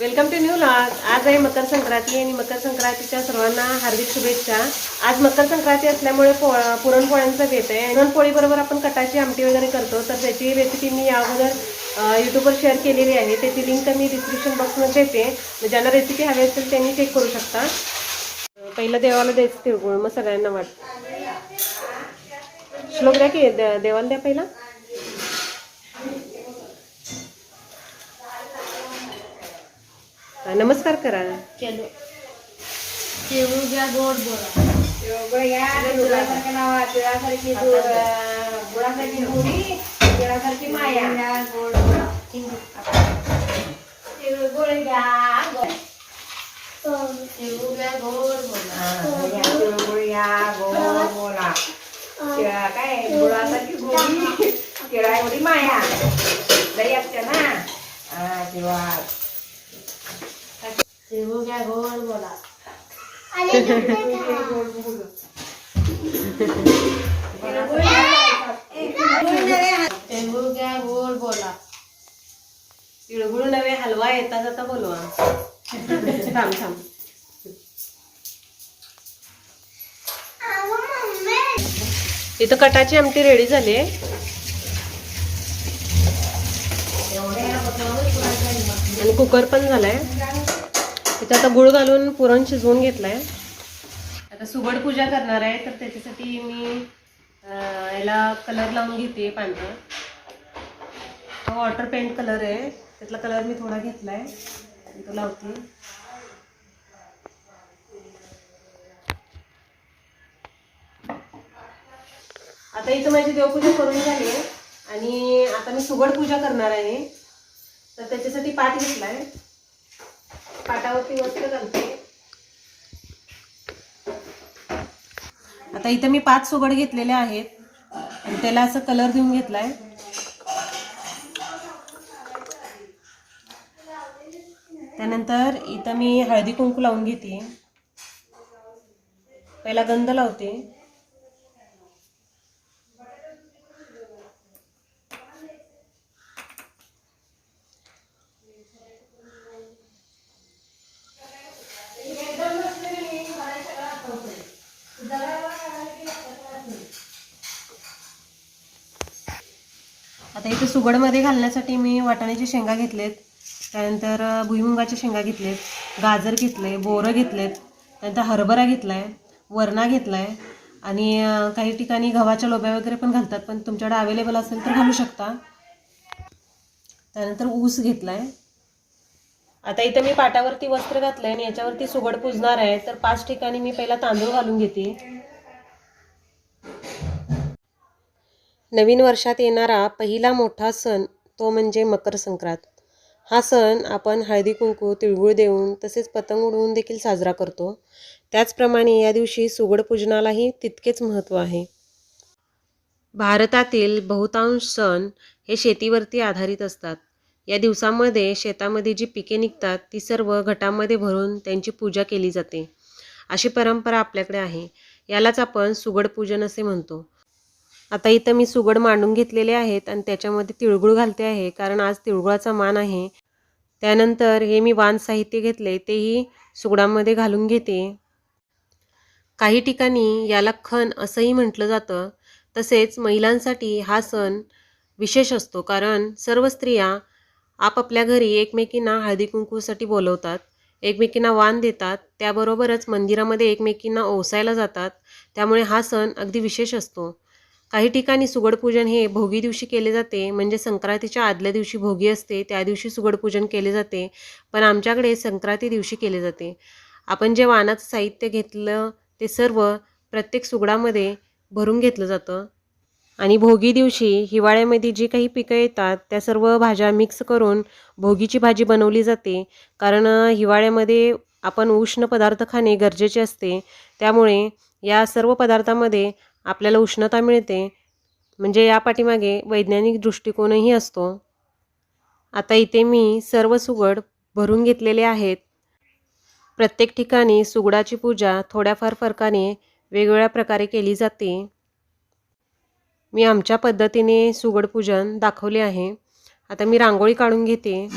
Welcome to new log आज आहे मकर संक्रांती आणि मकर संक्रांतीच्या सर्वांना हार्दिक शुभेच्छा. आज मकर संक्रांती असल्यामुळे पो पुरणपोळ्यांचं घेत आहे. पुरणपोळीबरोबर आपण कटाची आमटी वगैरे करतो तर त्याची रेसिपी मी या अगोदर यूट्यूबवर शेअर केलेली आहे. त्याची लिंक मी डिस्क्रिप्शन बॉक्समध्ये देते. ज्यांना रेसिपी हवी असेल त्यांनी चेक करू शकता. पहिलं देवाला द्यायचं तिळगुळ मग सगळ्यांना वाट श्लोक द्या की देवाला द्या पहिला. नमस्कार करा. घ्या गोड बोला माया. गोड बोला तिळगुळ घ्या गोड. केळू घ्या गोड बोला काय? गुळासारखी गोडी. माया. असते ना. हा, किंवा केळू घ्या गोड बोला. केळू घ्या गोड बोला. तिळगुळ नव्हे हलवा येता जाता बोलवा. थांब थांब. इथं कटाची आमटी रेडी झाली आहे. आणि कुकर पण झालाय. इथं आता गुळ घालून पुरण शिजवून घेतलाय. आता सुगड पूजा करणार आहे तर त्याच्यासाठी मी याला कलर लावून घेते पांढरा. हा वॉटर पेंट कलर आहे. त्यातला कलर मी थोडा घेतलाय. आहे तो लावते. आता इथं माझी देवपूजा करून झाली आहे. आणि आता मी सुगड पूजा करणार आहे. तर त्याच्यासाठी पाठ आहे पाटावरती वस्त्र घालते. आता इथं मी पाच सुगड घेतलेले आहेत. आणि त्याला असं कलर देऊन घेतलाय. त्यानंतर इथं मी हळदी कुंकू लावून घेते. पहिला गंध लावते. उघडमध्ये घालण्यासाठी मी वाटाण्याची शेंगा घेतलेत. त्यानंतर भुईमुगाच्या शेंगा घेतलेत. गाजर घेतले बोरं घेतलेत. त्यानंतर हरभरा घेतलाय वरणा घेतलाय. आणि काही ठिकाणी गव्हाच्या लोब्या वगैरे पण घालतात पण तुमच्याकडे अवेलेबल असेल तर घालू शकता. त्यानंतर ऊस घेतलाय. आता इथं मी पाटावरती वस्त्र घातलंय आणि याच्यावरती सुगड पुजणार आहे. तर पाच ठिकाणी मी पहिला तांदूळ घालून घेते. नवीन वर्षात येणारा पहिला मोठा सण तो म्हणजे मकर संक्रांत. हा सण आपण हळदी कुंकू तिळगुळ देऊन तसेच पतंग उडवून देखील साजरा करतो. त्याचप्रमाणे या दिवशी सुगड पूजनालाही तितकेच महत्त्व आहे. भारतातील बहुतांश सण हे शेतीवरती आधारित असतात. या दिवसामध्ये शेतामध्ये जी पिके निघतात ती सर्व घटामध्ये भरून त्यांची पूजा केली जाते. अशी परंपरा आपल्याकडे आहे. यालाच आपण सुगड पूजन असे म्हणतो. आता इथं मी सुगड मांडून घेतलेले आहेत आणि त्याच्यामध्ये तिळगुळ घालते आहे कारण आज तिळगुळाचा मान आहे. त्यानंतर हे मी वाण साहित्य घेतले तेही सुगडामध्ये घालून घेते. काही ठिकाणी याला खण असंही म्हटलं जातं. तसेच महिलांसाठी हा सण विशेष असतो कारण सर्व स्त्रिया आपापल्या घरी एकमेकींना हळदी कुंकूसाठी बोलवतात. एकमेकींना वाण देतात. त्याबरोबरच मंदिरामध्ये एकमेकींना ओसायला जातात. त्यामुळे हा सण अगदी विशेष असतो. काही ठिकाणी सुगडपूजन हे भोगी दिवशी केले जाते म्हणजे संक्रांतीच्या आदल्या दिवशी भोगी असते त्या दिवशी सुगडपूजन केले जाते पण आमच्याकडे संक्रांती दिवशी केले जाते. आपण जे वानाचं साहित्य घेतलं ते सर्व प्रत्येक सुगडामध्ये भरून घेतलं जातं. आणि भोगी दिवशी हिवाळ्यामध्ये जी काही पिकं येतात त्या सर्व भाज्या मिक्स करून भोगीची भाजी बनवली जाते. कारण हिवाळ्यामध्ये आपण उष्ण पदार्थ खाणे गरजेचे असते. त्यामुळे या सर्व पदार्थामध्ये आपल्याला उष्णता मिळते. म्हणजे या पाठीमागे वैज्ञानिक दृष्टिकोनही असतो. आता इथे मी सर्व सुगड भरून घेतलेले आहेत. प्रत्येक ठिकाणी सुगडाची पूजा थोड्याफार फरकाने वेगवेगळ्या प्रकारे केली जाते. मी आमच्या पद्धतीने सुगड पूजन दाखवले आहे. आता मी रांगोळी काढून घेते.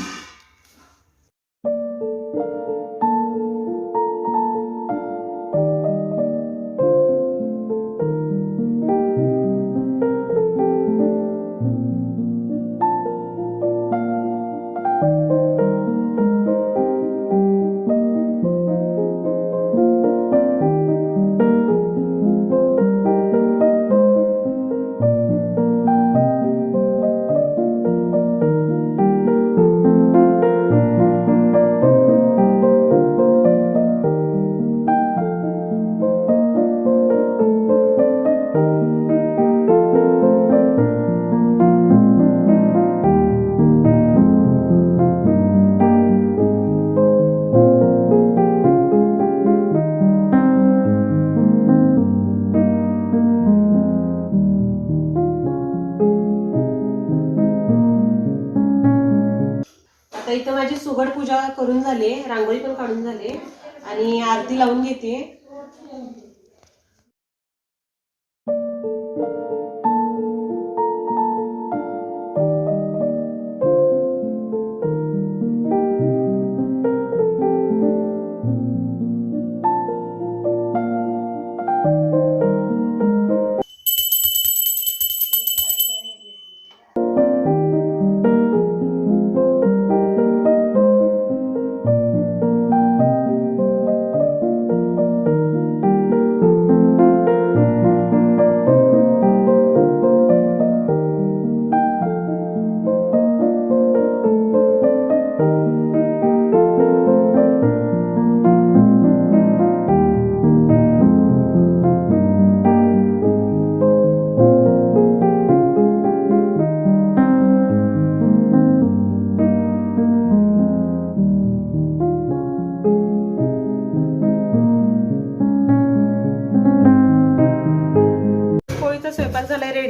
आता इथं माझी सुगड पूजा करून झाली रांगोळी पण काढून झाली. आणि आरती लावून घेते.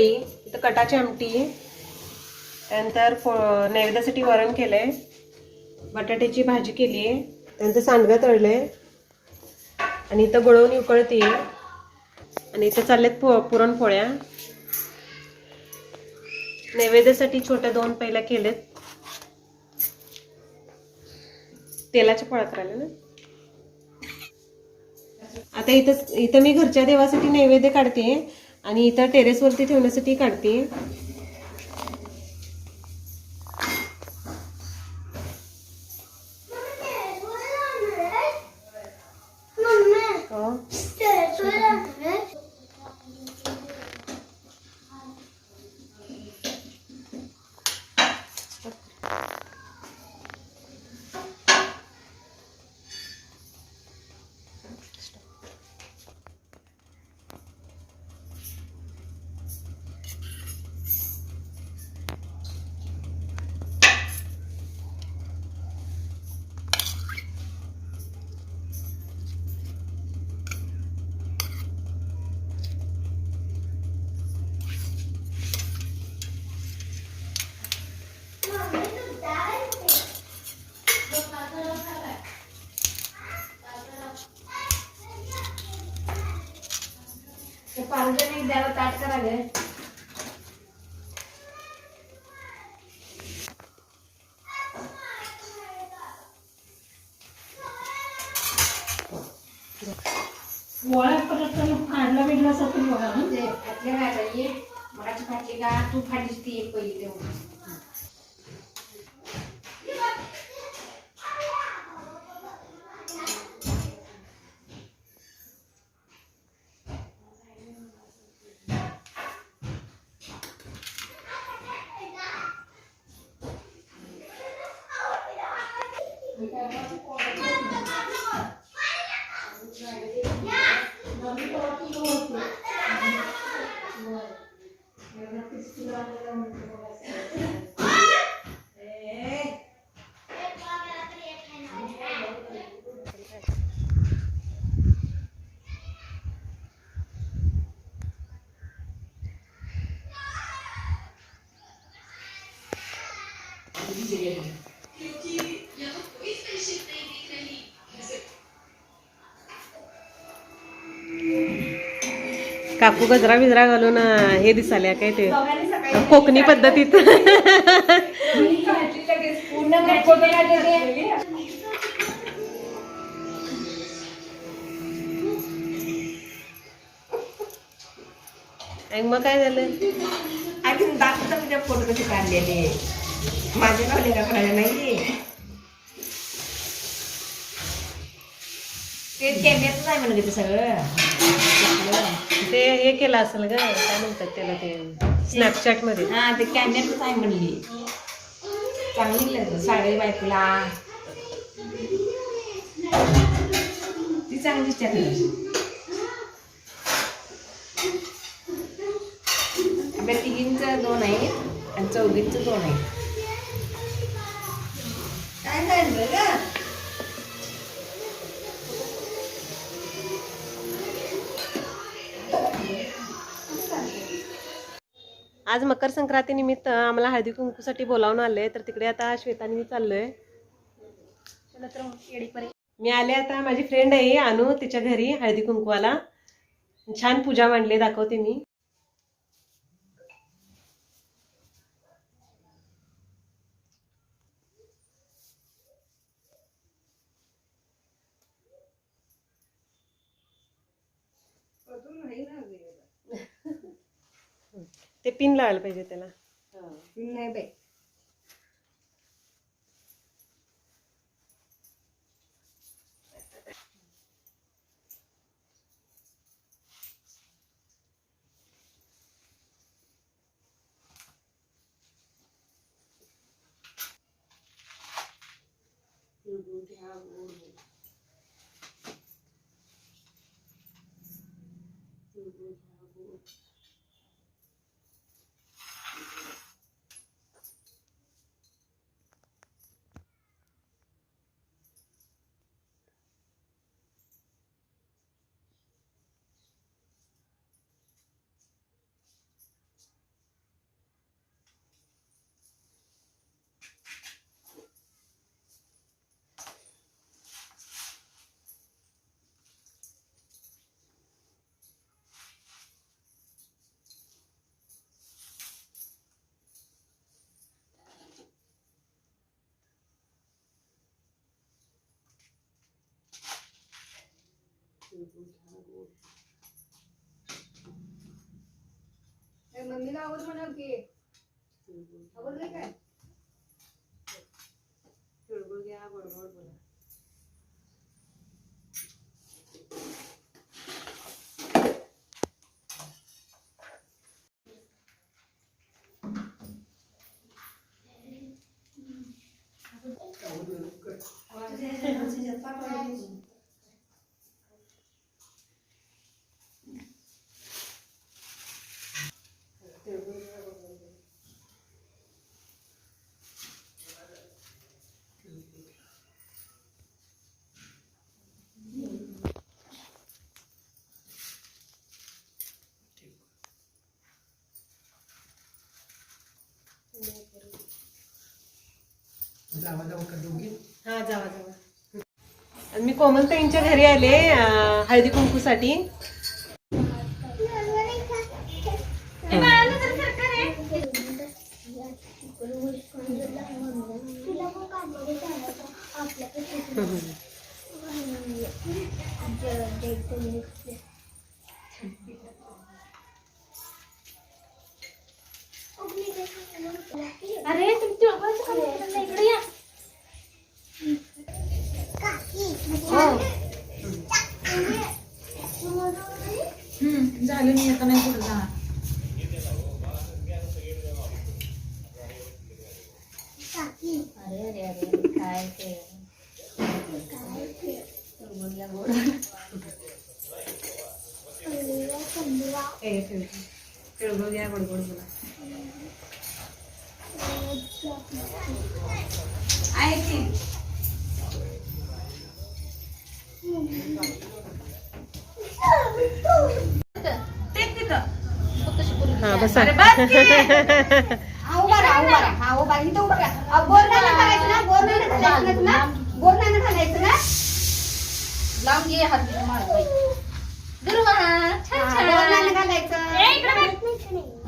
रेडी इथं कटाची आमटी त्यानंतर फो नैवेद्यासाठी वरण केलंय बटाट्याची भाजी केली आहे त्यानंतर सांडगं तळलंय आणि इथं गळवून उकळते आणि इथं चालल्यात पो पुरणपोळ्या. नैवेद्यासाठी छोट्या दोन पहिल्या केलेत. तेलाच्या पोळ्या करायला ना. आता इथं इथं मी घरच्या देवासाठी नैवेद्य काढते आणि इथं टेरेसवरती ठेवण्यासाठी काढते हो. ते पाहुणे एक द्यावं ताट करा गे ते घातले काय बाई मगाची भाजी का? तू फाडलीस ती एक पहिली तेवढी काकू गजरा बिजरा घालून हे दिसाल्या काय ते? कोकणी पद्धतीत. पूर्ण फोटो काढले आणि मग काय झालं? आणि दाखवता तुझ्या फोटो कसे काढलेले? माझे लावले का कळलं नाही ते कॅमेऱ्याच आहे म्हणत ते सगळं. ते हे केलं असेल ग काय म्हणतात त्याला ते स्नॅपचॅटमध्ये. हा ते कॅमेऱ्याच आहे म्हणली. चांगली लागलं साडे बायकोला. ती चांगली दिसते. आपल्या तिघींचं दोन आहेत आणि चौघींचं दोन आहे आज मकर संक्रांतीनिमित्त आम्हाला हळदी कुंकूसाठी बोलावून आले तर तिकडे आता श्वेतानी मी चाललोय. मी आले आता माझी फ्रेंड आहे अनु तिच्या घरी हळदी कुंकवाला. छान पूजा मांडली दाखवते मी. ते पिन लावायला पाहिजे त्याला. नाही बाई. मम्मीला आवड म्हणाल की आवडलं काय तिळगुळ घ्या गोड गोड बोला हा जावा जावा. आणि मी कोमलताईंच्या घरी आले हळदी कुंकूसाठी. अरे तुम्ही झालं मी आता नाही पुढे जाणार अरे अरे अरे काय ते तिळगुळला गोड ए ठेव तिळगुळ घ्या गोड गोड बोला आहे की ते तिथं हा बसा. अरे बस की. हा उभा राहा उभा राहा. हा उभा राहा. इथं उभा राहा. अहो, बोर नाही ना घालायचं ना? बोर नाही ना घालायचं ना बोर नाही ना घालायचं ना? लावून घे हात बित मार. बाई. दुर्वा, छान हा, छान. बोर नाही ना घालायचं. ए, इकडे बघ.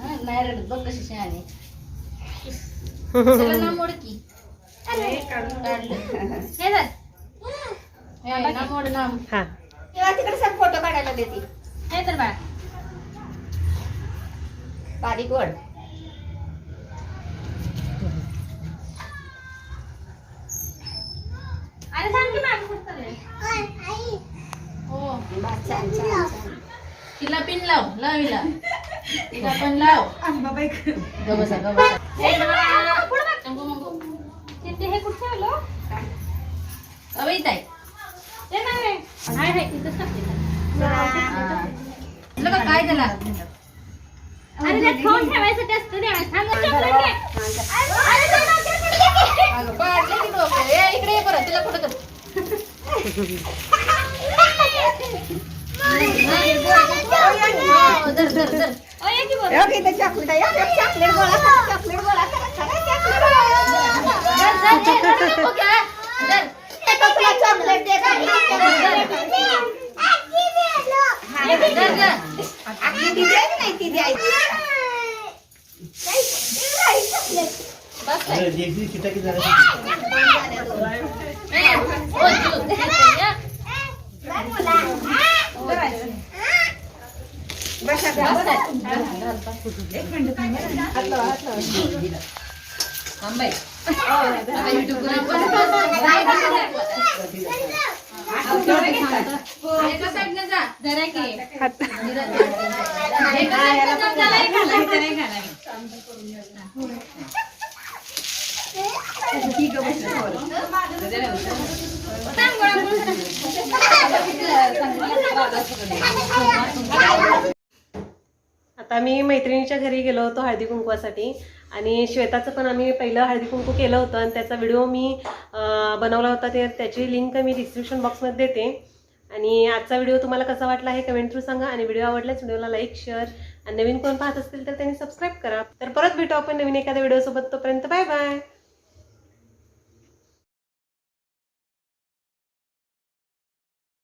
हा, नाही रडत. बघ कशी शहाणी चला ना मोड की. काढलं. हे धर. हे, ना मोड ना हा. तेव्हा तिकडे सर फोटो काढायला देते. हे तर बाळ. बारीक वड अरे सांग की मागं कुठं चाललंय? हो. बा, छान छान छान तिला पिन लाव लाव हिला. तिला पण लाव. बाबा ग बसा ग बसा. ए, मंगू, मंगू. ते- ते हे कुठं ठेवलं अबे इथं आहे. ते नाही टाकते. हा. का काय झाला? अरे ते फोन ठेवायसाठी असतं ते चॉकलेट घे. अरे ते डोक्यात पडलं. अगं, पाडलं की डोकं. ए, इकडे ये परत तिला कुठं कर बरं. चॉकलेट गोळा गोळा गोळा देखील आता मी मैत्रिणीच्या घरी गेलो होतो हळदी कुंकवासाठी. आणि श्वेताचं पण आम्ही पहिलं हळदी कुंकू केलं होतं आणि त्याचा व्हिडिओ मी बनवला होता. ते त्याची लिंक मी डिस्क्रिप्शन बॉक्समध्ये देते. आणि आजचा व्हिडिओ तुम्हाला कसा वाटला हे कमेंट थ्रू सांगा. आणि व्हिडिओ आवडल्यास व्हिडिओला लाईक शेअर आणि नवीन कोण पाहत असतील तर त्यांनी सबस्क्राईब करा. तर परत भेटू आपण नवीन एखाद्या व्हिडिओसोबत तोपर्यंत बाय बाय